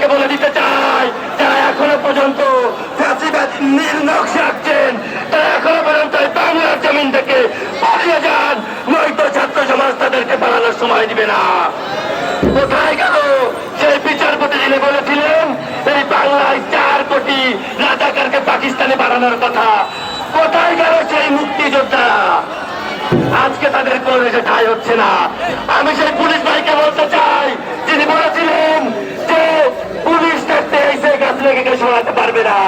তাদেরকে বলে দিতে চাই যারা এখনও পর্যন্ত তারা এখনও পর্যন্ত বাংলার জমিন থেকে পালিয়ে যান। নয়তো ছাত্র সমাজ তাদেরকে পালানোর সময় দিবে না। কোথায় গেল? সেই বিচারপতি যিনি বলেছিলেন, এই বাংলায় চার কোটি রাজাকারকে পাকিস্তানে বাড়ানোর কথা। কোথায় গেল সেই মুক্তিযোদ্ধারা? আজকে তাদের কোনো ঠাই হচ্ছে না। আমি সেই পুলিশ ভাইকে বলতে চাই যিনি বলেছিলেন যে পুলিশ থাকতে এই শেখ হাসিনাকে সরাতে পারবে না।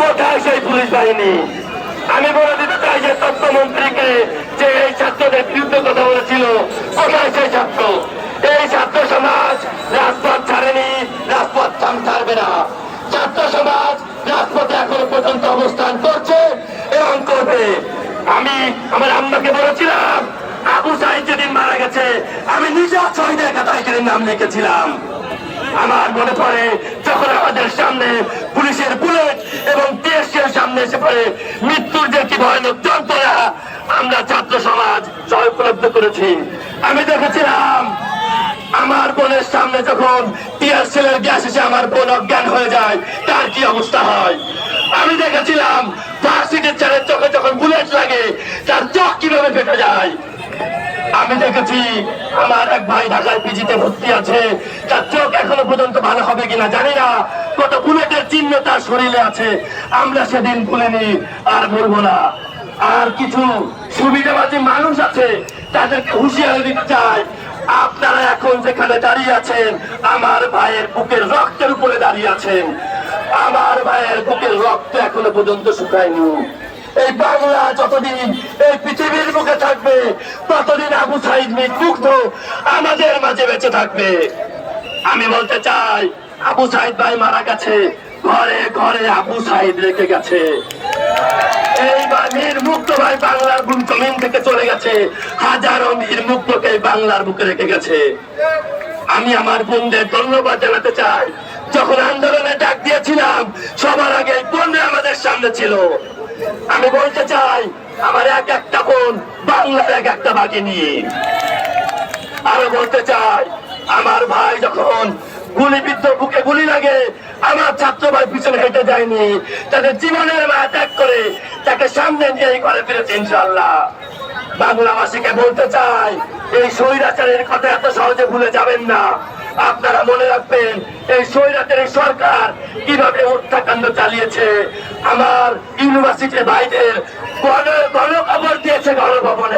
কোথায় সেই পুলিশ বাহিনী? আমি বলে দিতে চাই যে তথ্যমন্ত্রীকে যে এই ছাত্রদের বিরুদ্ধে কথা বলেছিল, কোথায় সেই ছাত্র? এই ছাত্র সমাজ রাজপথ ছাড়েনি, রাজপথ ছাড়বে না। ছাত্র সমাজ রাজপথে এখনও পর্যন্ত অবস্থান করছে এবং করবে। আমি আমার আম্মাকে বলেছিলাম, আবু সাইদ যেদিন মারা গেছে, আমি নিজে শহীদের খাতায় সেদিন নাম লিখেছিলাম। আমার মনে পড়ে, যখন আমাদের সামনে এসে পড়ে। মৃত্যুর যে কি ভয়ানক যন্ত্রণা, আমরা ছাত্র সমাজ সবাই উপলব্ধ করেছি। আমি দেখেছিলাম, আমার বোনের সামনে যখন টিয়ার সেলের গ্যাস এসে আমার বোন অজ্ঞান হয়ে যায়, তার কি অবস্থা হয়? আমি দেখেছিলাম ভার্সিটির ছেলের চোখে যখন বুলেট লাগে, তার চোখ কীভাবে ফেটে যায়? আমি দেখেছি, আমার এক ভাই ঢাকায় পিজিতে ভর্তি আছে, তার চোখ এখনও পর্যন্ত ভালো হবে কিনা জানি না। কত বুলেটের চিহ্ন তার শরীরে আছে, আমরা সেদিন ভুলিনি, আর বলব না। আর কিছু সুবিধাবাদী মানুষ আছে, তাদেরকে হুঁশিয়ারি দিতে চাই। আপনারা এখন যেখানে দাঁড়িয়ে আছেন, আমার ভাইয়ের বুকের রক্তের উপরে দাঁড়িয়ে আছেন। আমার ভাইয়ের বুকের রক্ত এখনও পর্যন্ত শুকায়নি। এই বাংলা যতদিন এই পৃথিবীর মুখে থাকবে, ততদিন আবু সাইদ মুগ্ধ আমাদের মাঝে বেঁচে থাকবে। আমি বলতে চাই আবু সাইদ ভাই মারা গেছে। ঘরে ঘরে আবু সাইদ রেখে গেছে। ভাই বাংলার বুকে রেখে আমি আমার বোনদের ধন্যবাদ জানাতে চাই। যখন আন্দোলনে ডাক দিয়েছিলাম, সবার আগে বোনরা আমাদের সামনে ছিল। আমি বলতে চাই, আমার এক একটা বোন বাংলার এক একটা বাঘিনী। আরও বলতে চাই, আমার ভাই যখন গুলিবিদ্ধ বুকে গুলি লাগে, আমার ছাত্র ভাই পিছনে হেঁটে যায়নি। তাদের জীবনের মা ত্যাগ করে তাকে সামনে নিয়ে ঘরে ফিরেছে ইনশাল্লাহ বাংলাবাসীকে বলতে চাই, এই স্বৈরাচারের কথা এত সহজে ভুলে যাবেন না। আপনারা মনে রাখবেন, এই স্বৈরাচারের সরকার কীভাবে হত্যাকাণ্ড চালিয়েছে। আমার ইউনিভার্সিটির ভাইদের গণ গণখবর দিয়েছে গণভবনে।